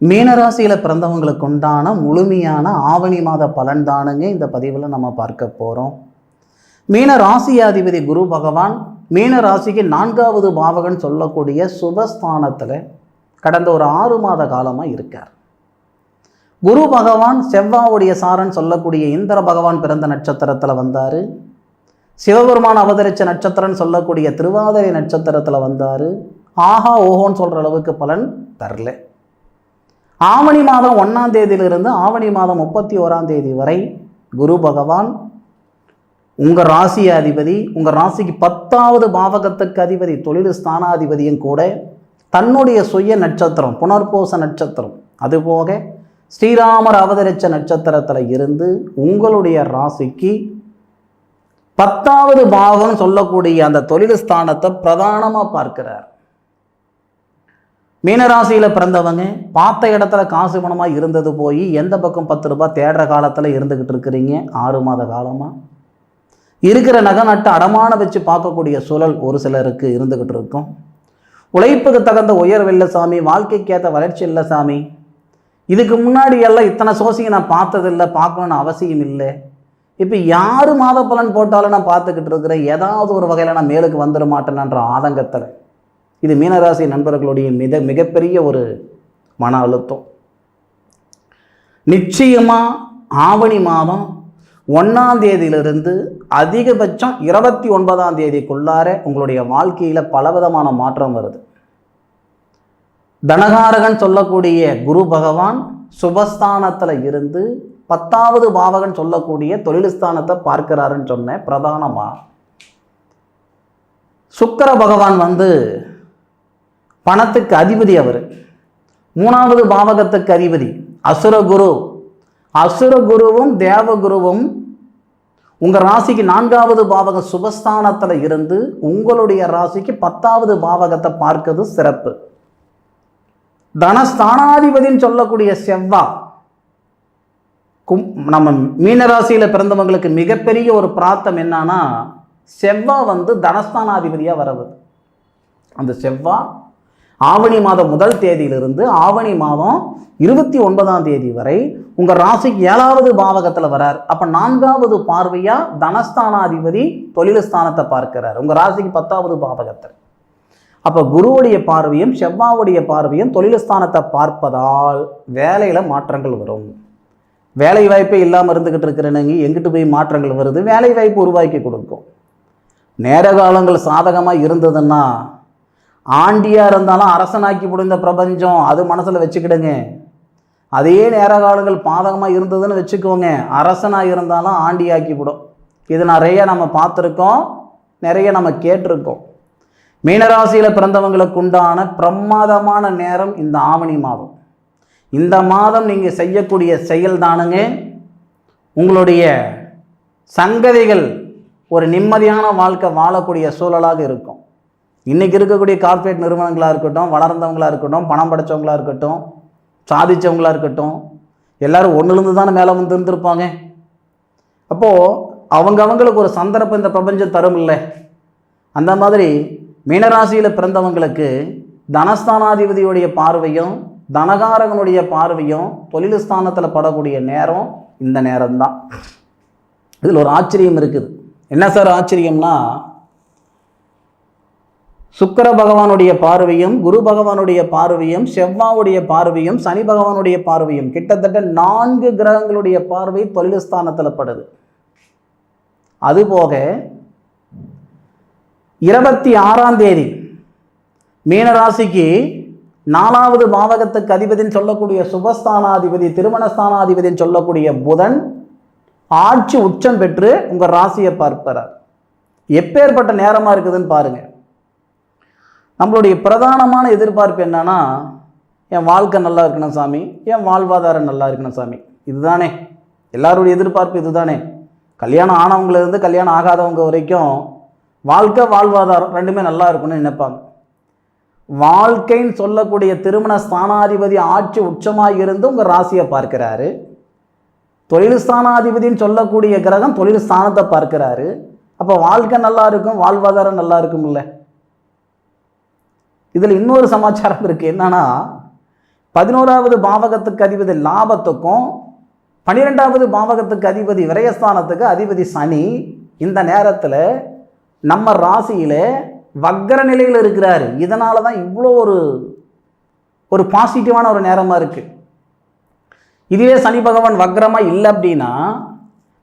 மீனராசியில் பிறந்தவங்களுக்கு உண்டான முழுமையான ஆவணி மாத பலன் தானுங்க இந்த பதிவில் நம்ம பார்க்க போகிறோம் மீன ராசியாதிபதி குரு பகவான் மீன ராசிக்கு நான்காவது பாவகன் சொல்லக்கூடிய சுபஸ்தானத்தில் கடந்த ஒரு ஆறு மாத காலமாக இருக்கார். குரு பகவான் செவ்வாவுடைய சாரன் சொல்லக்கூடிய இந்திர பகவான் பிறந்த நட்சத்திரத்தில் வந்தார். சிவபெருமான் அவதரித்த நட்சத்திரம்னு சொல்லக்கூடிய திருவாதிரை நட்சத்திரத்தில் வந்தார். ஆஹா ஓஹோன்னு சொல்கிற அளவுக்கு பலன் தரல. ஆவணி மாதம் ஒன்றாம் தேதியிலிருந்து ஆவணி மாதம் முப்பத்தி ஓராம் தேதி வரை குரு பகவான் உங்கள் ராசி அதிபதி உங்கள் ராசிக்கு பத்தாவது பாவகத்துக்கு அதிபதி தொழில் ஸ்தானாதிபதியும் கூட தன்னுடைய சுய நட்சத்திரம் புனர்பூச நட்சத்திரம். அதுபோக ஸ்ரீராமர் அவதரிச்ச நட்சத்திரத்தில் இருந்து உங்களுடைய ராசிக்கு பத்தாவது பாவம் சொல்லக்கூடிய அந்த தொழில் ஸ்தானத்தை பிரதானமாக பார்க்கிறார். மீனராசியில் பிறந்தவங்க பார்த்த இடத்துல காசு பணமாக இருந்தது போய் எந்த பக்கம் பத்து ரூபாய் தேடுற காலத்தில் இருந்துக்கிட்டு இருக்கிறீங்க? ஆறு மாத காலமாக இருக்கிற நகை நட்டு அடமான வச்சு பார்க்கக்கூடிய சூழல் ஒரு சிலருக்கு இருந்துக்கிட்டு இருக்கும். உழைப்புக்கு தகுந்த உயர்வு இல்லை சாமி வாழ்க்கைக்கு ஏற்ற வளர்ச்சி இல்லை சாமி. இதுக்கு முன்னாடி எல்லாம் இத்தனை சோசிங்க நான் பார்த்ததில்லை பார்க்கணுன்னு அவசியம் இல்லை. இப்போ யார் மாத பலன் போட்டாலும் நான் பார்த்துக்கிட்டு இருக்கிறேன். ஏதாவது ஒரு வகையில் நான் மேலுக்கு வந்துட மாட்டேன்ன்ற ஆதங்கத்தில். இது மீனராசி நண்பர்களுடைய மிக மிகப்பெரிய ஒரு மன அழுத்தம். நிச்சயமாக ஆவணி மாதம் ஒன்றாம் தேதியிலிருந்து அதிகபட்சம் இருபத்தி ஒன்பதாம் தேதிக்குள்ளார உங்களுடைய வாழ்க்கையில் பலவிதமான மாற்றம் வருது. தனகாரகன் சொல்லக்கூடிய குரு பகவான் சுபஸ்தானத்தில் இருந்து பத்தாவது பாவகன் சொல்லக்கூடிய தொழில்ஸ்தானத்தை பார்க்கிறாருன்னு சொன்னேன் பிரதானமாக சுக்கர பகவான் வந்து பணத்துக்கு அதிபதி அவர். மூணாவது பாவகத்துக்கு அதிபதி அசுரகுரு அசுரகுருவும் தேவகுருவும் உங்கள் ராசிக்கு நான்காவது பாவக சுபஸ்தானத்தில் இருந்து உங்களுடைய ராசிக்கு பத்தாவது பாவகத்தை பார்க்கிறது சிறப்பு. தனஸ்தானாதிபதின்னு சொல்லக்கூடிய செவ்வா கும் நம்ம மீனராசியில் பிறந்தவங்களுக்கு மிகப்பெரிய ஒரு பிராத்தம் என்னன்னா செவ்வா வந்து தனஸ்தானாதிபதியாக வரவு. அந்த செவ்வா ஆவணி மாதம் முதல் தேதியிலிருந்து ஆவணி மாதம் இருபத்தி ஒன்பதாம் தேதி வரை உங்கள் ராசிக்கு ஏழாவது பாவகத்தில் வரார். அப்போ நான்காவது பார்வையாக தனஸ்தானாதிபதி தொழில் ஸ்தானத்தை பார்க்கிறார். உங்கள் ராசிக்கு பத்தாவது பாவகத்தில் அப்போ குருவுடைய பார்வையும் செவ்வாவுடைய பார்வையும் தொழில் ஸ்தானத்தை பார்ப்பதால் வேலையில் மாற்றங்கள் வரும். வேலை வாய்ப்பே இல்லாமல் இருந்துக்கிட்டு இருக்கிறனுங்க எங்கிட்டு போய் மாற்றங்கள் வருது? வேலை வாய்ப்பு உருவாக்கி கொடுக்கும். நேர காலங்கள் சாதகமாக இருந்ததுன்னா ஆண்டியாக இருந்தாலும் அரசனாக்கி முடிந்த பிரபஞ்சம் அது மனசில் வச்சுக்கிடுங்க. அதே நேர காலங்கள் பாதகமாக இருந்ததுன்னு வச்சுக்கோங்க. அரசனாக இருந்தாலும் ஆண்டியாக்கி விடும். இது நிறைய நம்ம பார்த்துருக்கோம் நிறைய நம்ம கேட்டிருக்கோம். மீனராசியில் பிறந்தவங்களுக்கு உண்டான பிரமாதமான நேரம் இந்த ஆவணி மாதம். இந்த மாதம் நீங்கள் செய்யக்கூடிய செயல் தானுங்க. உங்களுடைய சங்கதிகள் ஒரு நிம்மதியான வாழ்க்கை வாழக்கூடிய சூழலாக இருக்கும். இன்றைக்கி இருக்கக்கூடிய கார்ப்பரேட் நிறுவனங்களாக இருக்கட்டும் வளர்ந்தவங்களாக இருக்கட்டும் பணம் படைச்சவங்களாக இருக்கட்டும் சாதித்தவங்களாக இருக்கட்டும் எல்லாரும் ஒன்றுலேருந்து தானே மேலே வந்து இருந்திருப்பாங்க. அப்போது அவங்க அவங்களுக்கு ஒரு சந்தர்ப்பம் இந்த பிரபஞ்சம் தரும் இல்லை அந்த மாதிரி மீனராசியில் பிறந்தவங்களுக்கு தனஸ்தானாதிபதியுடைய பார்வையும் தனகாரகனுடைய பார்வையும் தொழில் ஸ்தானத்தில் படக்கூடிய நேரம் இந்த நேரம்தான். இதில் ஒரு ஆச்சரியம் இருக்குது. என்ன சார் ஆச்சரியம்னா சுக்கர பகவானுடைய பார்வையும் குரு பகவானுடைய பார்வையும் செவ்வாவுடைய பார்வையும் சனி பகவானுடைய பார்வையும் கிட்டத்தட்ட நான்கு கிரகங்களுடைய பார்வை தொழிலஸ்தானத்தில் படுது. அதுபோக இருபத்தி ஆறாம் தேதி மீனராசிக்கு நாலாவது பாவகத்துக்கு அதிபதின்னு சொல்லக்கூடிய சுபஸ்தானாதிபதி திருமணஸ்தானாதிபதின்னு சொல்லக்கூடிய புதன் ஆட்சி உச்சம் பெற்று உங்கள் ராசியை பார்ப்பார். எப்பேற்பட்ட நேரமாக இருக்குதுன்னு பாருங்கள் நம்மளுடைய பிரதானமான எதிர்பார்ப்பு என்னன்னா என் வாழ்க்கை நல்லா இருக்கணும் சாமி என் வாழ்வாதாரம் நல்லா இருக்கணும் சாமி. இதுதானே. எல்லாருடைய எதிர்பார்ப்பு இதுதானே. கல்யாணம் ஆனவங்களிருந்து கல்யாணம் ஆகாதவங்க வரைக்கும் வாழ்க்கை வாழ்வாதாரம் ரெண்டுமே நல்லா இருக்கணும்னு நினைப்பாங்க. வாழ்க்கைன்னு சொல்லக்கூடிய திருமண ஸ்தானாதிபதி ஆட்சி உச்சமாக இருந்து உங்கள் ராசியை பார்க்கிறாரு. தொழில் ஸ்தானாதிபதின்னு சொல்லக்கூடிய கிரகம் தொழில் ஸ்தானத்தை பார்க்கிறாரு. அப்போ வாழ்க்கை நல்லா இருக்கும் வாழ்வாதாரம் நல்லா இருக்கும் இல்லை இதில் இன்னொரு சமாச்சாரம் இருக்குது என்னன்னா பதினோராவது பாவகத்துக்கு அதிபதி லாபத்துக்கும் பன்னிரெண்டாவது பாவகத்துக்கு அதிபதி விரயஸ்தானத்துக்கு அதிபதி சனி இந்த நேரத்தில் நம்ம ராசியில் வக்கர நிலையில் இருக்கிறாரு. இதனால தான் இவ்வளோ ஒரு ஒரு பாசிட்டிவான ஒரு நேரமாக இருக்குது இதுவே சனி பகவான் வக்ரமாக இல்லை அப்படின்னா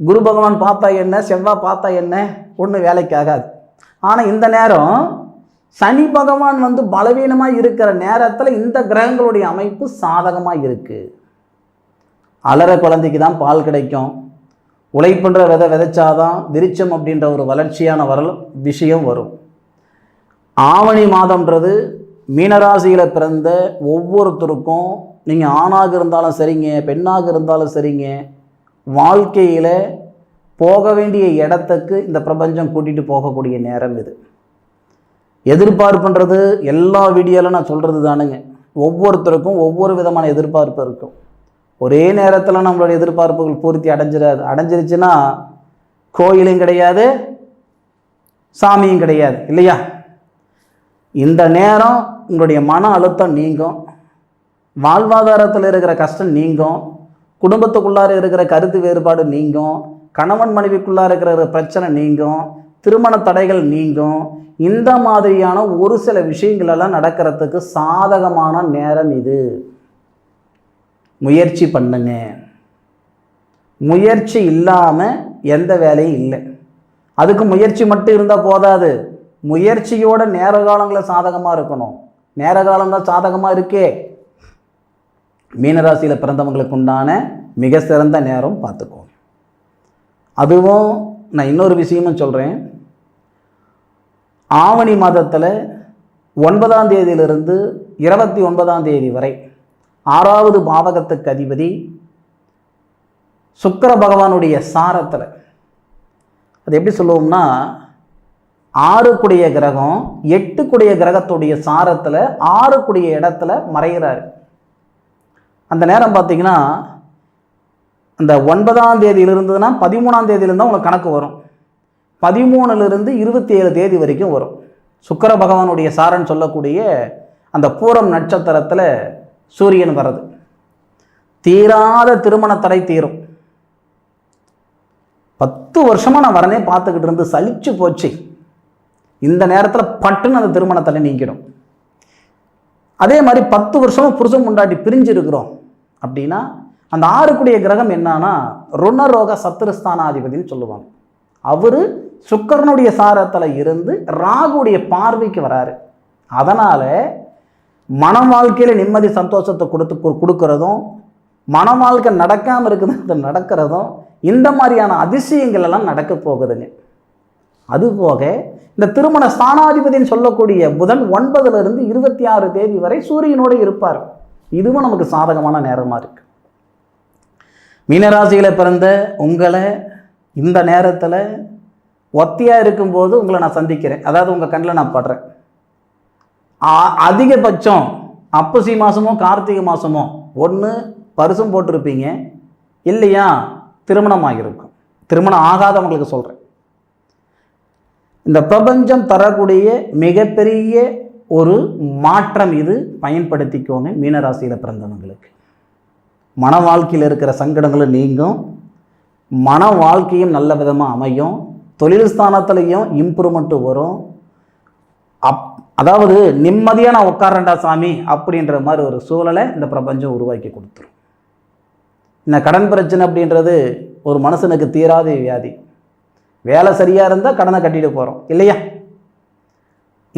குரு பகவான் பார்த்தா என்ன செவ்வாய் பார்த்தா என்ன ஒன்றும் வேலைக்கு ஆகாது. ஆனால் இந்த நேரம் சனி பகவான் வந்து பலவீனமாக இருக்கிற நேரத்தில் இந்த கிரகங்களுடைய அமைப்பு சாதகமாக இருக்குது அலற குழந்தைக்கு தான் பால் கிடைக்கும். உழைப்புன்ற விதை விதைச்சாதான் விருச்சம் அப்படின்ற ஒரு வளர்ச்சியான வரல் விஷயம் வரும். ஆவணி மாதம்ன்றது மீனராசியில் பிறந்த ஒவ்வொருத்தருக்கும் நீங்கள் ஆணாக இருந்தாலும் சரிங்க பெண்ணாக இருந்தாலும் சரிங்க வாழ்க்கையில் போக வேண்டிய இடத்துக்கு இந்த பிரபஞ்சம் கூட்டிகிட்டு போகக்கூடிய நேரம் இது. எதிர்பார்ப்புன்றது எல்லா வீடியோவில் நான் சொல்கிறது தானுங்க. ஒவ்வொருத்தருக்கும் ஒவ்வொரு விதமான எதிர்பார்ப்பு இருக்கும். ஒரே நேரத்தில் நம்மளோட எதிர்பார்ப்புகள் பூர்த்தி அடைஞ்சிடாது அடைஞ்சிருச்சுன்னா கோயிலும் கிடையாது சாமியும் கிடையாது இல்லையா? இந்த நேரம் உங்களுடைய மன அழுத்தம் நீங்கும். வாழ்வாதாரத்தில் இருக்கிற கஷ்டம் நீங்கும். குடும்பத்துக்குள்ளார இருக்கிற கருத்து வேறுபாடு நீங்கும். கணவன் மனைவிக்குள்ளார இருக்கிற பிரச்சனை நீங்கும். திருமண தடைகள் நீங்கும். இந்த மாதிரியான ஒரு சில விஷயங்களெல்லாம் நடக்கிறதுக்கு சாதகமான நேரம் இது. முயற்சி பண்ணுங்க. முயற்சி இல்லாமல் எந்த வேலையும் இல்லை. அதுக்கு முயற்சி மட்டும் இருந்தால் போதாது. முயற்சியோட நேர காலங்களில் சாதகமாக இருக்கணும். நேர காலங்கள் சாதகமாக இருக்கே. மீனராசியில் பிறந்தவங்களுக்கு உண்டான மிக சிறந்த நேரம் பார்த்துக்கோங்க. அதுவும் நான் இன்னொரு விஷயமும் சொல்கிறேன் ஆவணி மாதத்தில் ஒன்பதாம் தேதியிலிருந்து இருபத்தி ஒன்பதாம் தேதி வரை ஆறாவது பாவகத்துக்கு அதிபதி சுக்கர பகவானுடைய சாரத்தில் அது எப்படி சொல்லுவோம்னா ஆறுக்குடைய கிரகம் எட்டுக்குடைய கிரகத்துடைய சாரத்தில் ஆறுக்குடைய இடத்துல மறைகிறாரு அந்த நேரம் பார்த்தீங்கன்னா அந்த ஒன்பதாம் தேதியில் இருந்ததுன்னா பதிமூணாம் தேதியிலேருந்து தான் உங்களுக்கு கணக்கு வரும். பதிமூணுலேருந்து இருபத்தி ஏழு தேதி வரைக்கும் வரும். சுக்கர பகவானுடைய சாரன் சொல்லக்கூடிய அந்த பூரம் நட்சத்திரத்தில் சூரியன் வர்றது. தீராத திருமண தடை தீரும். பத்து வருஷமாக நான் வரனே பார்த்துக்கிட்டு இருந்து சலிச்சு போச்சு. இந்த நேரத்தில் பட்டுன்னு அந்த திருமண தடை நீங்கிடும். அதே மாதிரி பத்து வருஷமாக புருஷன் முண்டாட்டி பிரிஞ்சு இருக்கிறோம் அப்படின்னா அந்த ஆறுக்குடைய கிரகம் என்னன்னா ருணரோக சத்துருஸ்தானாதிபதின்னு சொல்லுவாங்க. அவர் சுக்கரனுடைய சாரத்தில் இருந்து ராகுடைய பார்வைக்கு வராரு. அதனால் மன வாழ்க்கையில் நிம்மதி சந்தோஷத்தை கொடுத்து கு- கொடுக்கறதும் மன வாழ்க்கை நடக்காமல் இருக்குது நடக்கிறதும் இந்த மாதிரியான அதிசயங்கள் எல்லாம் நடக்க போகுதுங்க. அதுபோக இந்த திருமண ஸ்தானாதிபதின்னு சொல்லக்கூடிய புதன் ஒன்பதுலேருந்து இருபத்தி ஆறு தேதி வரை சூரியனோடு இருப்பார். இதுவும் நமக்கு சாதகமான நேரமாக இருக்குது மீனராசியில் பிறந்த உங்களை இந்த நேரத்தில் ஒத்தியாக இருக்கும்போது உங்களை நான் சந்திக்கிறேன். அதாவது உங்கள் கண்ணில் நான் படுறேன். அதிகபட்சம் அப்பசி மாதமோ கார்த்திகை மாதமோ ஒன்று பரிசும் போட்டிருப்பீங்க. இல்லையா? திருமணம் ஆகியிருக்கும். திருமணம் ஆகாதவங்களுக்கு சொல்கிறேன் இந்த பிரபஞ்சம் தரக்கூடிய மிகப்பெரிய ஒரு மாற்றம் இது. பயன்படுத்திக்கோங்க மீனராசியில் பிறந்தவங்களுக்கு. மன வாழ்க்கையில் இருக்கிற சங்கடங்களும் நீங்கும். மன வாழ்க்கையும் நல்ல விதமாக அமையும். தொழில் ஸ்தானத்துலேயும் இம்ப்ரூவ்மெண்ட்டு வரும். அப் அதாவது நிம்மதியாக நான் உட்காரண்டா சாமி அப்படின்ற மாதிரி ஒரு சூழலை இந்த பிரபஞ்சம் உருவாக்கி கொடுத்துரும். இந்த கடன் பிரச்சனை அப்படின்றது ஒரு மனுஷனுக்கு தீராத வியாதி. வேலை சரியாக இருந்தால் கடனை கட்டிட்டு போகிறோம் இல்லையா?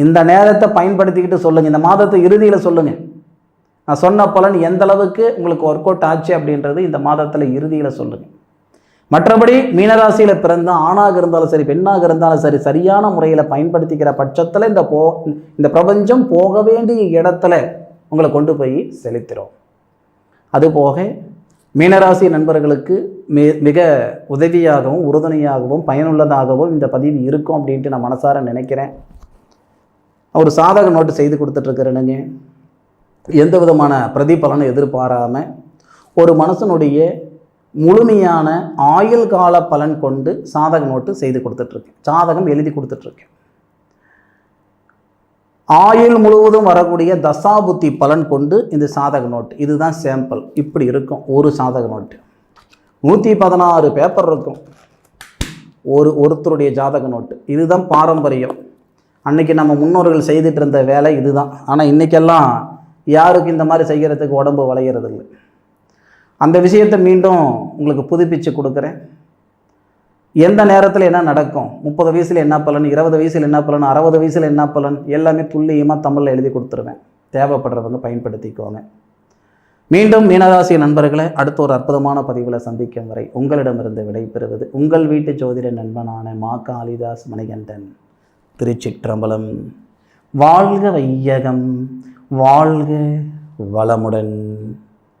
இந்த நேரத்தை பயன்படுத்திக்கிட்டு சொல்லுங்கள் இந்த மாதத்தை இறுதியில் சொல்லுங்கள் நான் சொன்ன பலன் எந்த அளவுக்கு உங்களுக்கு ஒர்க் அவுட் ஆச்சு அப்படின்றது இந்த மாதத்தில் இறுதியில் சொல்லுங்கள் மற்றபடி மீனராசியில் பிறந்த ஆணாக இருந்தாலும் சரி பெண்ணாக இருந்தாலும் சரி சரியான முறையில் பயன்படுத்திக்கிற பட்சத்தில் இந்த போ இந்த பிரபஞ்சம் போக வேண்டிய இடத்துல உங்களை கொண்டு போய் செலுத்திடும் அதுபோக மீனராசி நண்பர்களுக்கு மி மிக உதவியாகவும் உறுதுணையாகவும் பயனுள்ளதாகவும் இந்த பதிவு இருக்கும் அப்படின்ட்டு நான் மனசார நினைக்கிறேன். ஒரு சாதக நோட்டு செய்து கொடுத்துட்ருக்கிறேனுங்க எந்த விதமான பிரதிபலனும் எதிர்பாராமல் ஒரு மனுஷனுடைய முழுமையான ஆயுள் கால பலன் கொண்டு சாதக நோட்டு செய்து கொடுத்துட்ருக்கேன். சாதகம் எழுதி கொடுத்துட்ருக்கேன். ஆயுள் முழுவதும் வரக்கூடிய தசாபுத்தி பலன் கொண்டு இந்த சாதக நோட்டு. இதுதான் சாம்பிள் இப்படி இருக்கும். ஒரு சாதக நோட்டு. நூற்றி பதினாறு பேப்பர் இருக்கும். ஒரு ஒருத்தருடைய ஜாதக நோட்டு. இதுதான் பாரம்பரியம். அன்னைக்கு நம்ம முன்னோர்கள் செய்துட்டு இருந்த வேலை இதுதான். ஆனால் இன்றைக்கெல்லாம் யாருக்கு இந்த மாதிரி செய்கிறதுக்கு உடம்பு வளைகிறது இல்லை அந்த விஷயத்தை மீண்டும் உங்களுக்கு புதுப்பிச்சு கொடுக்குறேன். எந்த நேரத்தில் என்ன நடக்கும்? முப்பது வயசில் என்ன பலன் இருபது வயசில் என்ன பலன் அறுபது வயசில் என்ன பலன் எல்லாமே துல்லியமாக தமிழில் எழுதி கொடுத்துருவேன். தேவைப்படுறவங்க பயன்படுத்திக்கோங்க. மீண்டும் மீனராசி நண்பர்களை அடுத்த ஒரு அற்புதமான பதிவில் சந்திக்கும் வரை உங்களிடமிருந்து விடைபெறுவது உங்கள் வீட்டு ஜோதிட நண்பனான மா காளிதாஸ் மணிகண்டன். திருச்சிற்றம்பலம். வாழ்க வையகம். வாழ்க வளமுடன்.